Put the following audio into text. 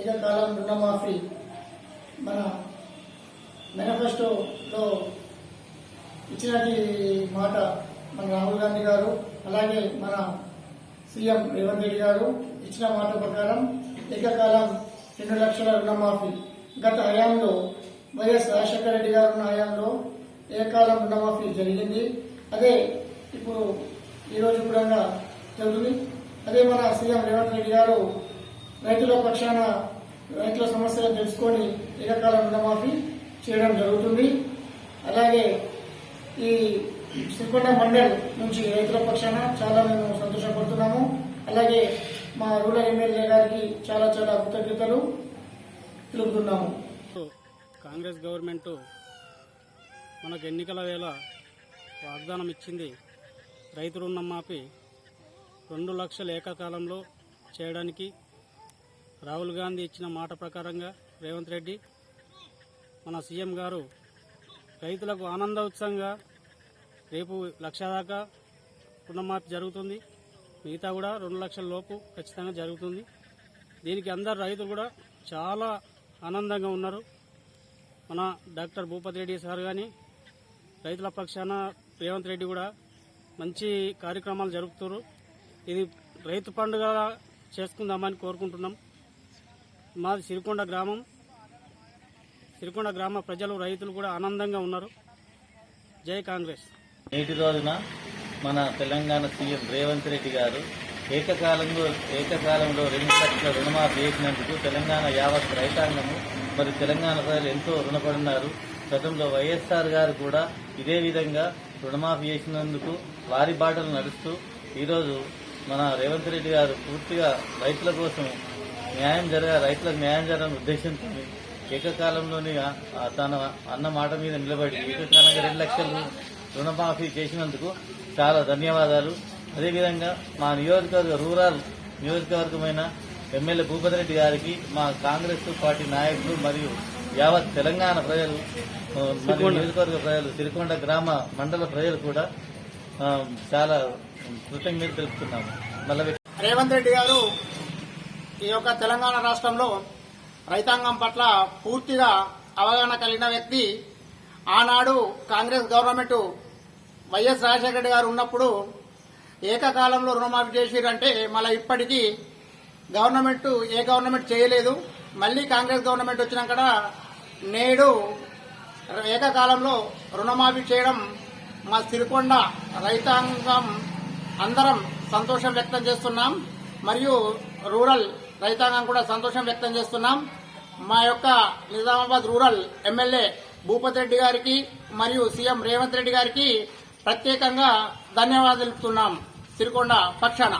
ఏకకాలం రుణమాఫీ. మన మేనిఫెస్టోలో ఇచ్చినటి మాట మన రాహుల్ గాంధీ గారు అలాగే మన సీఎం రేవంత్ రెడ్డి గారు ఇచ్చిన మాట ప్రకారం ఏకకాలం రెండు లక్షల రుణమాఫీ. గత హయాంలో వైఎస్ రాజశేఖర రెడ్డి గారు ఉన్న హయాంలో ఏకాలం రుణమాఫీ జరిగింది. అదే ఇప్పుడు ఈరోజు కూడా జరుగుతుంది. అదే మన సీఎం రేవంత్ రెడ్డి గారు రైతుల పక్షాన రైతుల సమస్యలు తెలుసుకొని ఏకకాల రుణమాఫీ చేయడం జరుగుతుంది. అలాగే ఈ శ్రీకొండ మండల్ నుంచి రైతుల పక్షాన చాలా మేము సంతోషపడుతున్నాము. అలాగే మా రూరల్ ఎమ్మెల్యే గారికి చాలా చాలా కృతజ్ఞతలు తెలుపుతున్నాము. కాంగ్రెస్ గవర్నమెంట్ మనకు ఎన్నికల వేళ వాగ్దానం ఇచ్చింది రైతు రుణం మాపి రెండు లక్షల ఏకకాలంలో చేయడానికి రాహుల్ గాంధీ ఇచ్చిన మాట ప్రకారంగా రేవంత్ రెడ్డి మన సీఎం గారు రైతులకు ఆనందోత్సవంగా రేపు లక్ష దాకా రుణమాఫీ జరుగుతుంది. మిగతా కూడా రెండు లక్షల లోపు ఖచ్చితంగా జరుగుతుంది. దీనికి అందరు రైతులు కూడా చాలా ఆనందంగా ఉన్నారు. మన డాక్టర్ భూపతి రెడ్డి సార్ కానీ రైతుల పక్షాన రేవంత్ రెడ్డి కూడా మంచి కార్యక్రమాలు జరుపుతున్నారు. ఇది రైతు పండుగ చేసుకుందామని కోరుకుంటున్నాం. మాది సిరికొండ గ్రామం. సిరికొండ గ్రామ ప్రజలు రైతులు కూడా ఆనందంగా ఉన్నారు. జై కాంగ్రెస్. నేటి రోజున మన తెలంగాణ సీఎం రేవంత్ రెడ్డి గారు ఏకకాలంలో ఏకకాలంలో రెండు లక్షల రుణమాఫీ చేసినందుకు తెలంగాణ యావత్ రైతాంగము మరి తెలంగాణ ప్రజలు ఎంతో రుణపడినారు గతంలో వైఎస్ఆర్ గారు కూడా ఇదే విధంగా రుణమాఫీ చేసినందుకు వారి బాటలు నడుస్తూ ఈరోజు మన రేవంత్ రెడ్డి గారు పూర్తిగా రైతుల కోసం న్యాయం జరగ రైతులకు న్యాయం జరగని ఉద్దేశంతో ఏకకాలంలోనే తన అన్న మాట మీద నిలబడి ఏకకాలంగా రెండు లక్షలు రుణమాఫీ చేసినందుకు చాలా ధన్యవాదాలు. అదేవిధంగా మా నియోజకవర్గ రూరల్ నియోజకవర్గమైన ఎమ్మెల్యే భూపతి రెడ్డి గారికి మా కాంగ్రెస్ పార్టీ నాయకులు మరియు యావత్ తెలంగాణ ప్రజలు మరియు నియోజకవర్గ ప్రజలు సిరికొండ గ్రామ మండల ప్రజలు కూడా చాలా కృతజ్ఞతలు తెలుపుతున్నాము. మళ్ళీ రేవంత్ రెడ్డి గారు ఈ యొక్క తెలంగాణ రాష్ట్రంలో రైతాంగం పట్ల పూర్తిగా అవగాహన కలిగిన వ్యక్తి ఆనాడు Congress government Y S Rajasekhara Reddy గారు ఉన్నప్పుడు ఏకకాలంలో రుణమాఫీ చేసిరంటే మళ్ళీ ఇప్పటికీ గవర్నమెంట్ ఏ గవర్నమెంట్ చేయలేదు. మళ్ళీ కాంగ్రెస్ గవర్నమెంట్ వచ్చినాక నేడు ఏకకాలంలో రుణమాఫీ చేయడం మా సిరికొండ రైతాంగం అందరం సంతోషం వ్యక్తం చేస్తున్నాం. మరియు రూరల్ రైతాంగం కూడా సంతోషం వ్యక్తం చేస్తున్నాం. మా యొక్క నిజామాబాద్ రూరల్ ఎమ్మెల్యే భూపతి రెడ్డి గారికి మరియు సీఎం రేవంత్ రెడ్డి గారికి ప్రత్యేకంగా ధన్యవాదాలు తెలుపుతున్నాం. సిరికొండ పక్షాన.